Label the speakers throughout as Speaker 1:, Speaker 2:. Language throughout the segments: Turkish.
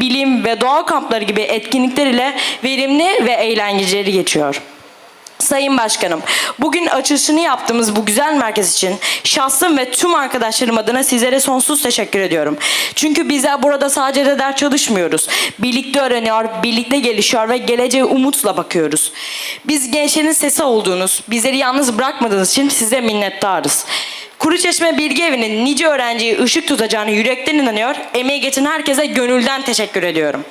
Speaker 1: bilim ve doğa kampları gibi etkinlikler ile verimli ve eğlenceli geçiyor. Sayın Başkanım, bugün açılışını yaptığımız bu güzel merkez için şahsım ve tüm arkadaşlarım adına sizlere sonsuz teşekkür ediyorum. Çünkü bizler burada sadece de ders çalışmıyoruz. Birlikte öğreniyor, birlikte gelişiyor ve geleceğe umutla bakıyoruz. Biz gençlerin sesi olduğunuz, bizleri yalnız bırakmadığınız için size minnettarız. Kuruçeşme Bilgi Evi'nin nice öğrenciyi ışık tutacağını yürekten inanıyor, emeği geçen herkese gönülden teşekkür ediyorum.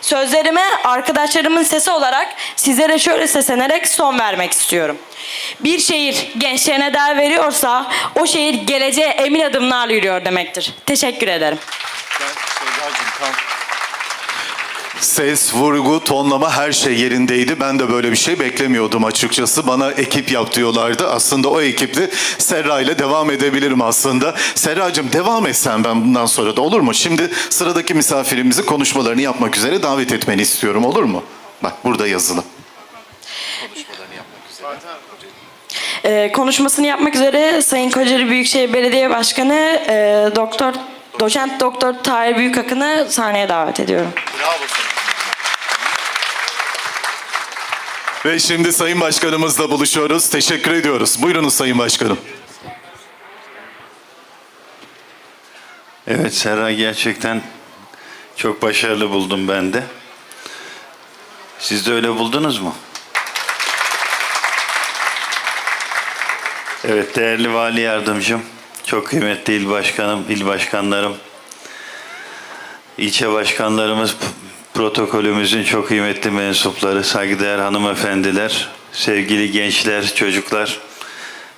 Speaker 1: Sözlerime arkadaşlarımın sesi olarak sizlere şöyle seslenerek son vermek istiyorum. Bir şehir gençlerine değer veriyorsa o şehir geleceğe emin adımlarla yürüyor demektir. Teşekkür ederim.
Speaker 2: Ses, vurgu, tonlama her şey yerindeydi. Ben de böyle bir şey beklemiyordum açıkçası. Bana ekip yap diyorlardı. Aslında o ekiple Serra ile devam edebilirim aslında. Serracığım devam etsen ben bundan sonra da olur mu? Şimdi sıradaki misafirimizi konuşmalarını yapmak üzere davet etmeni istiyorum olur mu? Bak burada yazılı.
Speaker 1: Ee, konuşmasını yapmak üzere Sayın Kocaeli Büyükşehir Belediye Başkanı e, Doktor Doçent Doktor Tahir Büyükakın'ı sahneye davet ediyorum.
Speaker 2: Ve şimdi Sayın Başkanımızla buluşuyoruz. Teşekkür ediyoruz. Buyurunuz Sayın Başkanım.
Speaker 3: Evet Serra gerçekten çok başarılı buldum ben de. Siz de öyle buldunuz mu? Evet değerli vali yardımcım, çok kıymetli il başkanım, il başkanlarım, ilçe başkanlarımız, protokolümüzün çok kıymetli mensupları, saygıdeğer hanımefendiler, sevgili gençler, çocuklar,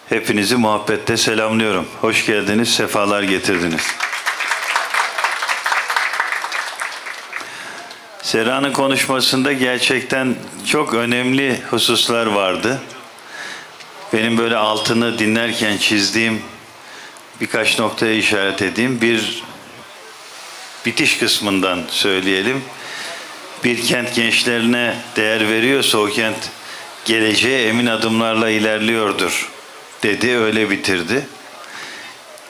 Speaker 3: hepinizi muhabbette selamlıyorum. Hoş geldiniz, sefalar getirdiniz. Serra'nın konuşmasında gerçekten çok önemli hususlar vardı. Benim böyle altını dinlerken çizdiğim birkaç noktaya işaret edeyim. Bir bitiş kısmından söyleyelim. Bir kent gençlerine değer veriyorsa o kent geleceğe emin adımlarla ilerliyordur dedi, öyle bitirdi.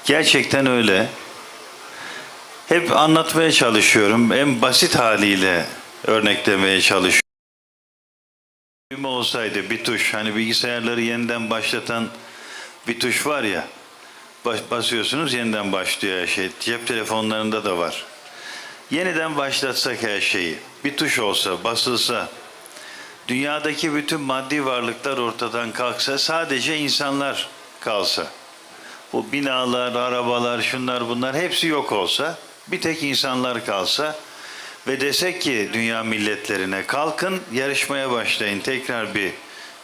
Speaker 3: Gerçekten öyle. Hep anlatmaya çalışıyorum. En basit haliyle örneklemeye çalışıyorum. Düğme olsaydı bir tuş, hani bilgisayarları yeniden başlatan bir tuş var ya, bas- basıyorsunuz yeniden başlıyor her şey. Cep telefonlarında da var. Yeniden başlatsak her şeyi, bir tuş olsa, basılsa, dünyadaki bütün maddi varlıklar ortadan kalksa, sadece insanlar kalsa, bu binalar, arabalar, şunlar bunlar hepsi yok olsa, bir tek insanlar kalsa ve desek ki dünya milletlerine kalkın yarışmaya başlayın tekrar bir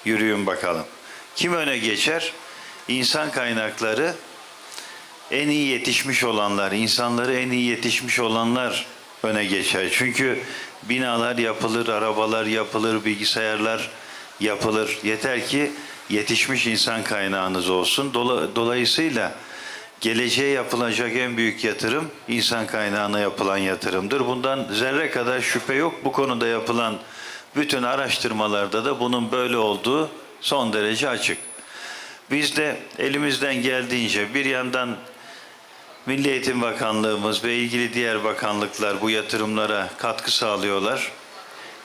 Speaker 3: yürüyün bakalım. Kim öne geçer? İnsan kaynakları en iyi yetişmiş olanlar, insanları en iyi yetişmiş olanlar öne geçer. Çünkü binalar yapılır, arabalar yapılır, bilgisayarlar yapılır. Yeter ki yetişmiş insan kaynağınız olsun. Dola- Dolayısıyla geleceğe yapılacak en büyük yatırım insan kaynağına yapılan yatırımdır. Bundan zerre kadar şüphe yok. Bu konuda yapılan bütün araştırmalarda da bunun böyle olduğu son derece açık. Biz de elimizden geldiğince bir yandan Milli Eğitim Bakanlığımız ve ilgili diğer bakanlıklar bu yatırımlara katkı sağlıyorlar.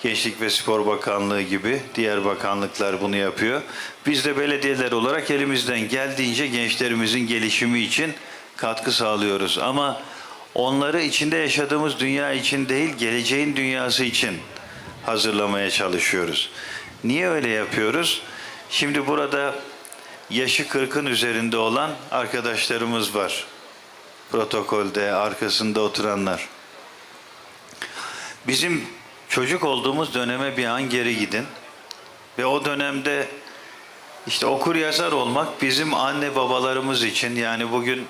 Speaker 3: Gençlik ve Spor Bakanlığı gibi diğer bakanlıklar bunu yapıyor. Biz de belediyeler olarak elimizden geldiğince gençlerimizin gelişimi için katkı sağlıyoruz. Ama onları içinde yaşadığımız dünya için değil, geleceğin dünyası için hazırlamaya çalışıyoruz. Niye öyle yapıyoruz? Şimdi burada yaşı 40'ın üzerinde olan arkadaşlarımız var. Protokolde arkasında oturanlar. Bizim çocuk olduğumuz döneme bir an geri gidin. Ve o dönemde işte okur yazar olmak bizim anne babalarımız için yani bugün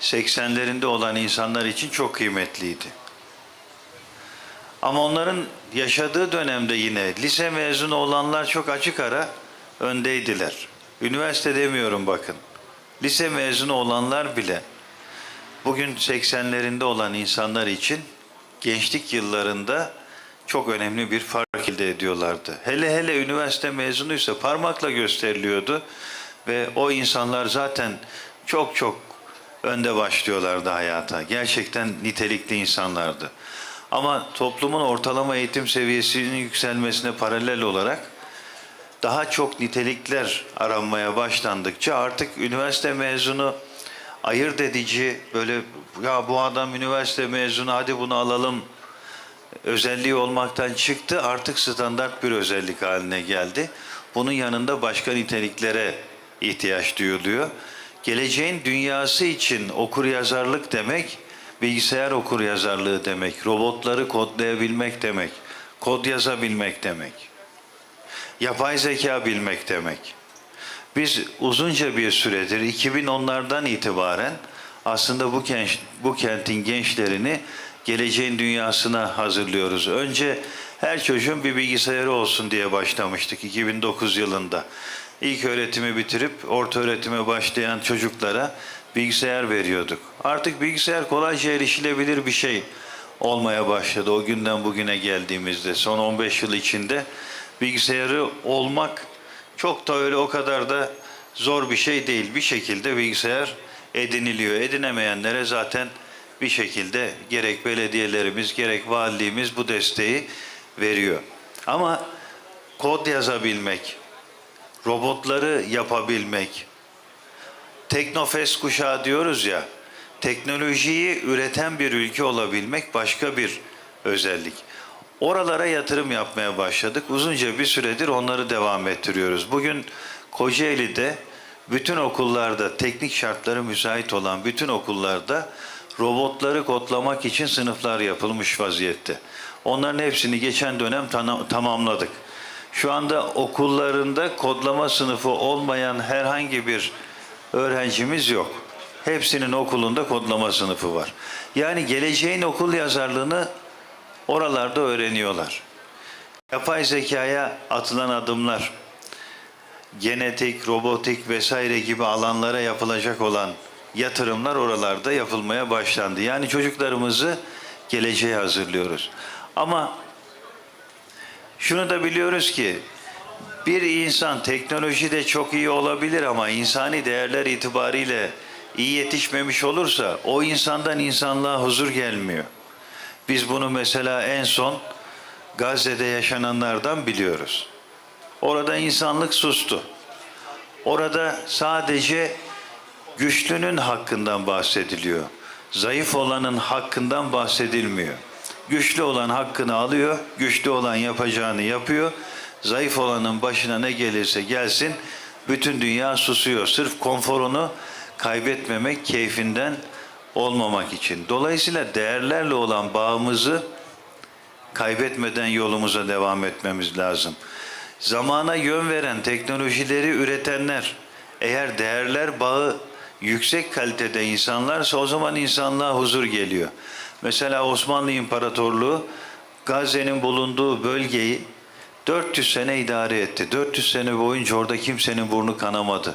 Speaker 3: 80'lerinde olan insanlar için çok kıymetliydi. Ama onların yaşadığı dönemde yine lise mezunu olanlar çok açık ara öndeydiler. Üniversite demiyorum bakın. Lise mezunu olanlar bile bugün 80'lerinde olan insanlar için gençlik yıllarında çok önemli bir fark elde ediyorlardı. Hele hele üniversite mezunuysa parmakla gösteriliyordu ve o insanlar zaten çok çok önde başlıyorlardı hayata. Gerçekten nitelikli insanlardı. Ama toplumun ortalama eğitim seviyesinin yükselmesine paralel olarak daha çok nitelikler aranmaya başlandıkça artık üniversite mezunu ayırt edici böyle ya bu adam üniversite mezunu hadi bunu alalım özelliği olmaktan çıktı artık standart bir özellik haline geldi. Bunun yanında başka niteliklere ihtiyaç duyuluyor. Geleceğin dünyası için okur yazarlık demek bilgisayar okur yazarlığı demek, robotları kodlayabilmek demek, kod yazabilmek demek, yapay zeka bilmek demek. Biz uzunca bir süredir 2010'lardan itibaren aslında bu genç, bu kentin gençlerini geleceğin dünyasına hazırlıyoruz. Önce her çocuğun bir bilgisayarı olsun diye başlamıştık 2009 yılında. İlk öğretimi bitirip orta öğretime başlayan çocuklara bilgisayar veriyorduk. Artık bilgisayar kolayca erişilebilir bir şey olmaya başladı o günden bugüne geldiğimizde. Son 15 yıl içinde bilgisayarı olmak çok da öyle o kadar da zor bir şey değil. Bir şekilde bilgisayar ediniliyor. Edinemeyenlere zaten bir şekilde gerek belediyelerimiz gerek valiliğimiz bu desteği veriyor. Ama kod yazabilmek, robotları yapabilmek, teknofest kuşağı diyoruz ya, teknolojiyi üreten bir ülke olabilmek başka bir özellik. Oralara yatırım yapmaya başladık. Uzunca bir süredir onları devam ettiriyoruz. Bugün Kocaeli'de bütün okullarda teknik şartları müsait olan bütün okullarda robotları kodlamak için sınıflar yapılmış vaziyette. Onların hepsini geçen dönem tamamladık. Şu anda okullarında kodlama sınıfı olmayan herhangi bir öğrencimiz yok. Hepsinin okulunda kodlama sınıfı var. Yani geleceğin okul yazarlığını oralarda öğreniyorlar. Yapay zekaya atılan adımlar, genetik, robotik vesaire gibi alanlara yapılacak olan yatırımlar oralarda yapılmaya başlandı. Yani çocuklarımızı geleceğe hazırlıyoruz. Ama şunu da biliyoruz ki bir insan teknolojide çok iyi olabilir ama insani değerler itibariyle iyi yetişmemiş olursa o insandan insanlığa huzur gelmiyor. Biz bunu mesela en son Gazze'de yaşananlardan biliyoruz. Orada insanlık sustu. Orada sadece güçlünün hakkından bahsediliyor. Zayıf olanın hakkından bahsedilmiyor. Güçlü olan hakkını alıyor, güçlü olan yapacağını yapıyor. Zayıf olanın başına ne gelirse gelsin bütün dünya susuyor. Sırf konforunu kaybetmemek, keyfinden olmamak için. Dolayısıyla değerlerle olan bağımızı kaybetmeden yolumuza devam etmemiz lazım. Zamana yön veren teknolojileri üretenler eğer değerler bağı yüksek kalitede insanlarsa o zaman insanlığa huzur geliyor. Mesela Osmanlı İmparatorluğu Gazze'nin bulunduğu bölgeyi 400 sene idare etti. 400 sene boyunca orada kimsenin burnu kanamadı.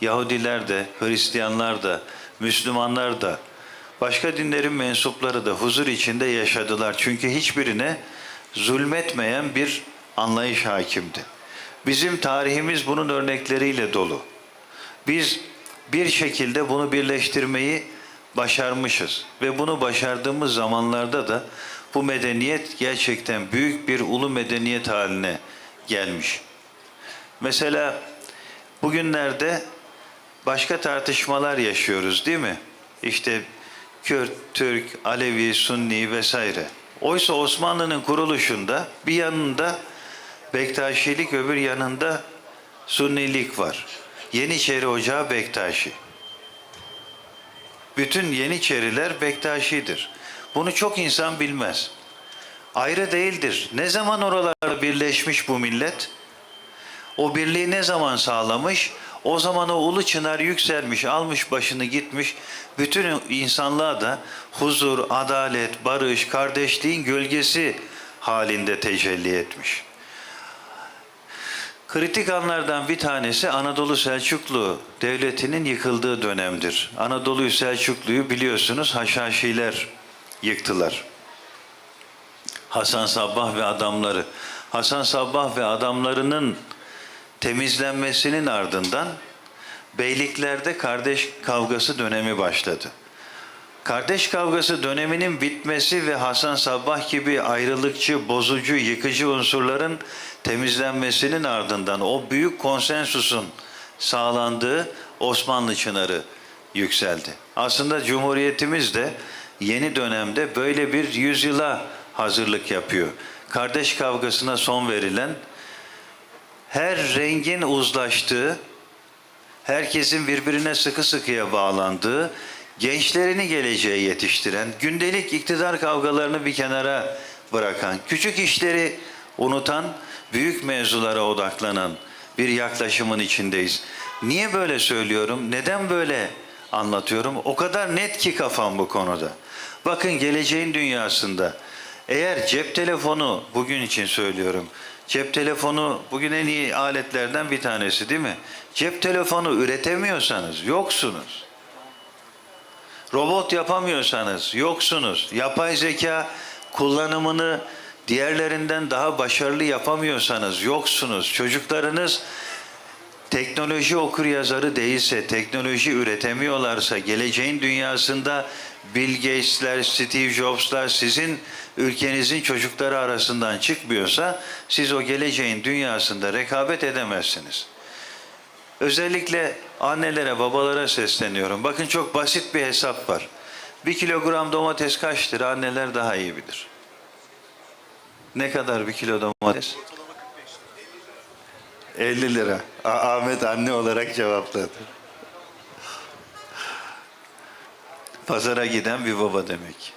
Speaker 3: Yahudiler de, Hristiyanlar da, Müslümanlar da, başka dinlerin mensupları da huzur içinde yaşadılar. Çünkü hiçbirine zulmetmeyen bir anlayış hakimdi. Bizim tarihimiz bunun örnekleriyle dolu. Biz bir şekilde bunu birleştirmeyi başarmışız ve bunu başardığımız zamanlarda da bu medeniyet gerçekten büyük bir ulu medeniyet haline gelmiş. Mesela bugünlerde başka tartışmalar yaşıyoruz değil mi? İşte Kürt, Türk, Alevi, Sunni vesaire. Oysa Osmanlı'nın kuruluşunda bir yanında Bektaşilik öbür yanında Sunnilik var. Yeniçeri Ocağı Bektaşi. Bütün Yeniçeriler Bektaşidir. Bunu çok insan bilmez. Ayrı değildir. Ne zaman oralarda birleşmiş bu millet? O birliği ne zaman sağlamış? O zaman o ulu çınar yükselmiş, almış başını gitmiş. Bütün insanlığa da huzur, adalet, barış, kardeşliğin gölgesi halinde tecelli etmiş. Kritik anlardan bir tanesi Anadolu Selçuklu Devleti'nin yıkıldığı dönemdir. Anadolu Selçuklu'yu biliyorsunuz Haşhaşiler yıktılar. Hasan Sabbah ve adamları. Hasan Sabbah ve adamlarının temizlenmesinin ardından beyliklerde kardeş kavgası dönemi başladı. Kardeş kavgası döneminin bitmesi ve Hasan Sabbah gibi ayrılıkçı, bozucu, yıkıcı unsurların temizlenmesinin ardından o büyük konsensusun sağlandığı Osmanlı çınarı yükseldi. Aslında Cumhuriyetimiz de yeni dönemde böyle bir yüzyıla hazırlık yapıyor. Kardeş kavgasına son verilen, her rengin uzlaştığı, herkesin birbirine sıkı sıkıya bağlandığı, gençlerini geleceğe yetiştiren, gündelik iktidar kavgalarını bir kenara bırakan, küçük işleri unutan, büyük mevzulara odaklanan bir yaklaşımın içindeyiz. Niye böyle söylüyorum? Neden böyle anlatıyorum? O kadar net ki kafam bu konuda. Bakın geleceğin dünyasında eğer cep telefonu bugün için söylüyorum. Cep telefonu bugün en iyi aletlerden bir tanesi değil mi? Cep telefonu üretemiyorsanız yoksunuz. Robot yapamıyorsanız yoksunuz. Yapay zeka kullanımını diğerlerinden daha başarılı yapamıyorsanız yoksunuz. Çocuklarınız teknoloji okur yazarı değilse, teknoloji üretemiyorlarsa, geleceğin dünyasında Bill Gates'ler, Steve Jobs'lar sizin ülkenizin çocukları arasından çıkmıyorsa, siz o geleceğin dünyasında rekabet edemezsiniz. Özellikle annelere, babalara sesleniyorum. Bakın çok basit bir hesap var. Bir kilogram domates kaç lira? Anneler daha iyi bilir. Ne kadar bir kilo domates? 50 lira. A- Ahmet anne olarak cevapladı. Pazara giden bir baba demek.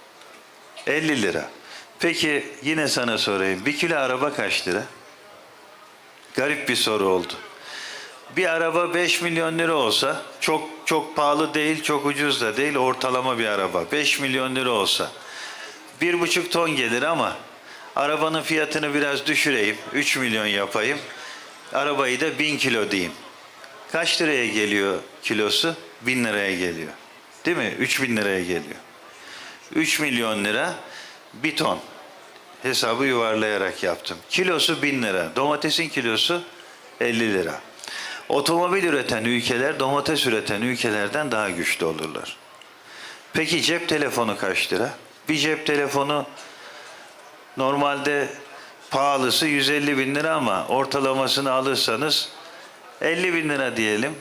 Speaker 3: 50 lira. Peki yine sana sorayım. Bir kilo araba kaç lira? Garip bir soru oldu. Bir araba 5 milyon lira olsa çok çok pahalı değil, çok ucuz da değil, ortalama bir araba. 5 milyon lira olsa bir buçuk ton gelir ama arabanın fiyatını biraz düşüreyim, 3 milyon yapayım. Arabayı da 1000 kilo diyeyim. Kaç liraya geliyor kilosu? 1000 liraya geliyor. Değil mi? 3000 liraya geliyor. 3 milyon lira bir ton. Hesabı yuvarlayarak yaptım. Kilosu 1000 lira. Domatesin kilosu 50 lira. Otomobil üreten ülkeler domates üreten ülkelerden daha güçlü olurlar. Peki cep telefonu kaç lira? Bir cep telefonu normalde pahalısı 150 bin lira ama ortalamasını alırsanız 50 bin lira diyelim.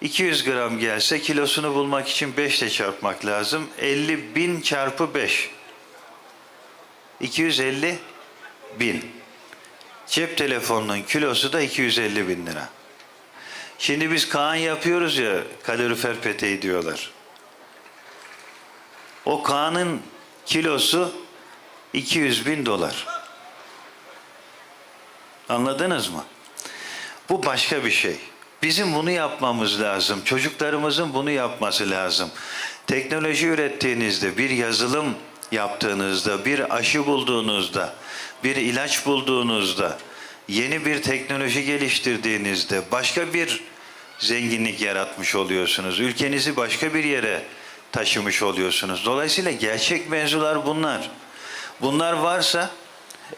Speaker 3: 200 gram gelse kilosunu bulmak için 5 ile çarpmak lazım. 50 bin çarpı 5. 250 bin. Cep telefonunun kilosu da 250 bin lira. Şimdi biz Kaan yapıyoruz ya kalorifer peteği diyorlar. O Kaan'ın kilosu 200 bin dolar. Anladınız mı? Bu başka bir şey. Bizim bunu yapmamız lazım. Çocuklarımızın bunu yapması lazım. Teknoloji ürettiğinizde, bir yazılım yaptığınızda, bir aşı bulduğunuzda, bir ilaç bulduğunuzda, yeni bir teknoloji geliştirdiğinizde başka bir zenginlik yaratmış oluyorsunuz. Ülkenizi başka bir yere taşımış oluyorsunuz. Dolayısıyla gerçek mevzular bunlar. Bunlar varsa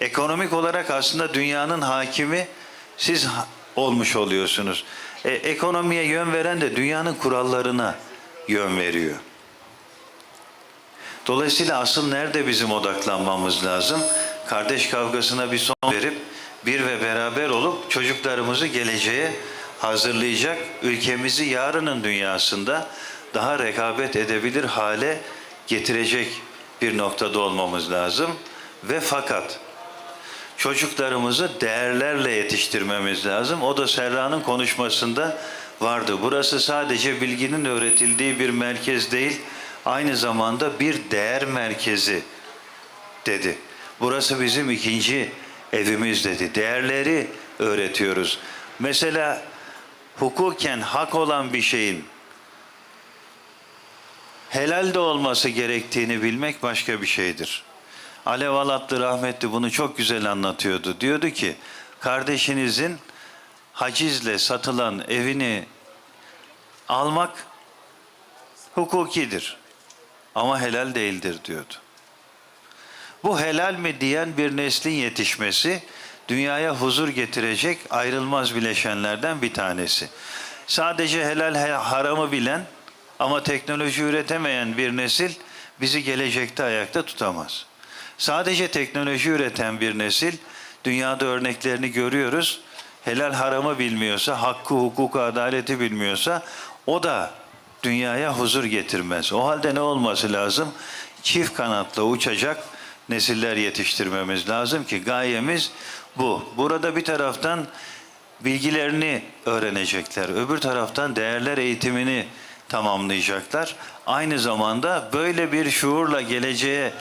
Speaker 3: ekonomik olarak aslında dünyanın hakimi siz olmuş oluyorsunuz. E, ekonomiye yön veren de dünyanın kurallarına yön veriyor. Dolayısıyla asıl nerede bizim odaklanmamız lazım? Kardeş kavgasına bir son verip bir ve beraber olup çocuklarımızı geleceğe hazırlayacak, ülkemizi yarının dünyasında daha rekabet edebilir hale getirecek bir noktada olmamız lazım. Ve fakat çocuklarımızı değerlerle yetiştirmemiz lazım. O da Serra'nın konuşmasında vardı. Burası sadece bilginin öğretildiği bir merkez değil, aynı zamanda bir değer merkezi dedi. Burası bizim ikinci evimiz dedi. Değerleri öğretiyoruz. Mesela hukuken hak olan bir şeyin helal de olması gerektiğini bilmek başka bir şeydir. Alev Alatlı rahmetli bunu çok güzel anlatıyordu. Diyordu ki kardeşinizin hacizle satılan evini almak hukukidir ama helal değildir diyordu. Bu helal mi diyen bir neslin yetişmesi dünyaya huzur getirecek ayrılmaz bileşenlerden bir tanesi. Sadece helal he- haramı bilen Ama teknoloji üretemeyen bir nesil bizi gelecekte ayakta tutamaz. Sadece teknoloji üreten bir nesil dünyada örneklerini görüyoruz. Helal haramı bilmiyorsa, hakkı, hukuku, adaleti bilmiyorsa o da dünyaya huzur getirmez. O halde ne olması lazım? Çift kanatla uçacak nesiller yetiştirmemiz lazım ki gayemiz bu. Burada bir taraftan bilgilerini öğrenecekler. Öbür taraftan değerler eğitimini tamamlayacaklar. Aynı zamanda böyle bir şuurla geleceğe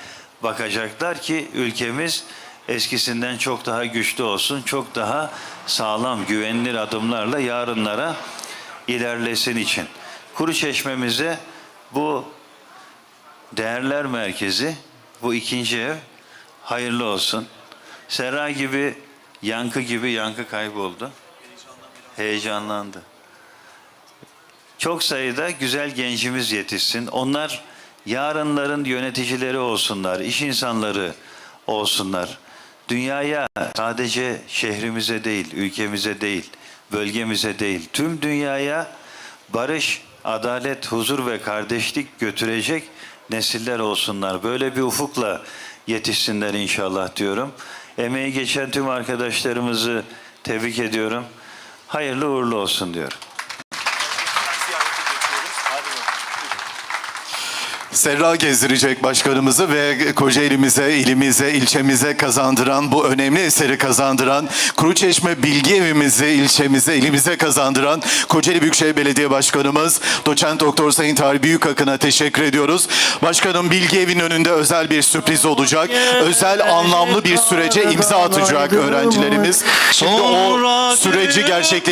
Speaker 3: bakacaklar ki ülkemiz eskisinden çok daha güçlü olsun, çok daha sağlam, güvenilir adımlarla yarınlara ilerlesin için. Kuru çeşmemize bu değerler merkezi, bu ikinci ev hayırlı olsun. Serra gibi, yankı gibi yankı kayboldu. Heyecanlandı. Çok sayıda güzel gencimiz yetişsin. Onlar yarınların yöneticileri olsunlar, iş insanları olsunlar. Dünyaya sadece şehrimize değil, ülkemize değil, bölgemize değil, tüm dünyaya barış, adalet, huzur ve kardeşlik götürecek nesiller olsunlar. Böyle bir ufukla yetişsinler inşallah diyorum. Emeği geçen tüm arkadaşlarımızı tebrik ediyorum. Hayırlı uğurlu olsun diyorum.
Speaker 2: Serra gezdirecek başkanımızı ve Kocaeli'mize, ilimize, ilçemize kazandıran, bu önemli eseri kazandıran, Kuruçeşme Bilgi Evimizi ilçemize, ilimize kazandıran Kocaeli Büyükşehir Belediye Başkanımız Doçent Doktor Sayın Tarih Büyükakın'a teşekkür ediyoruz. Başkanım Bilgi Evi'nin önünde özel bir sürpriz olacak. Özel anlamlı bir sürece imza atacak öğrencilerimiz. Şimdi o süreci gerçekleştirecek.